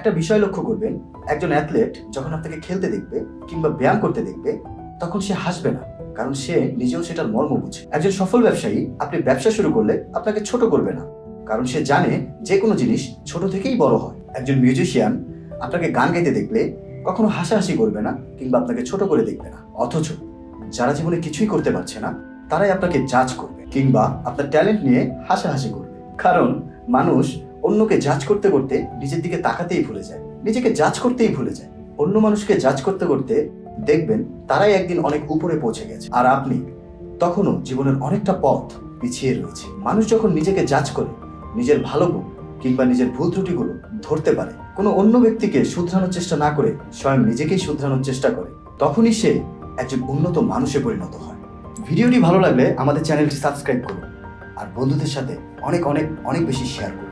একটা বিষয় লক্ষ্য করবেন, একজন অ্যাথলেট যখন আপনাকে খেলতে দেখবে কিংবা ব্যায়াম করতে দেখবে, তখন সে হাসবে না, কারণ সে নিজেও সেটার মর্ম বুঝে। একজন সফল ব্যবসায়ী, আপনি ব্যবসা শুরু করলে আপনাকে ছোট করবে না, কারণ সে জানে যে কোনো জিনিস ছোট থেকেই বড় হয়। একজন মিউজিশিয়ান আপনাকে গান গাইতে দেখলে কখনো হাসাহাসি করবে না কিংবা আপনাকে ছোট করে দেখবে না। অথচ যারা জীবনে কিছুই করতে পারছে না, তারাই আপনাকে জাজ করবে কিংবা আপনার ট্যালেন্ট নিয়ে হাসাহাসি করবে। কারণ মানুষ অন্যকে জাজ করতে করতে নিজের দিকে তাকাতেই ভুলে যায়। নিজেকে জাজ করতেই ভুলে যায়। অন্য মানুষকে জাজ করতে করতে দেখবেন তারাই একদিন অনেক উপরে পৌঁছে গেছে। আর আপনি তখনও জীবনের অনেকটা পথ পিছিয়ে রয়েছে। মানুষ যখন নিজেকে জাজ করে, নিজের ভালো গুণ কিংবা নিজের ভুল ত্রুটিগুলো ধরতে পারে, কোনো অন্য ব্যক্তিকে শুধরানোর চেষ্টা না করে, স্বয়ং নিজেকেই শুধরানোর চেষ্টা করে, তখনই সে একজন উন্নত মানুষে পরিণত হয়। ভিডিওটি ভালো লাগলে আমাদের চ্যানেলটি সাবস্ক্রাইব করুন। আর বন্ধুদের সাথে অনেক অনেক অনেক বেশি শেয়ার করুন।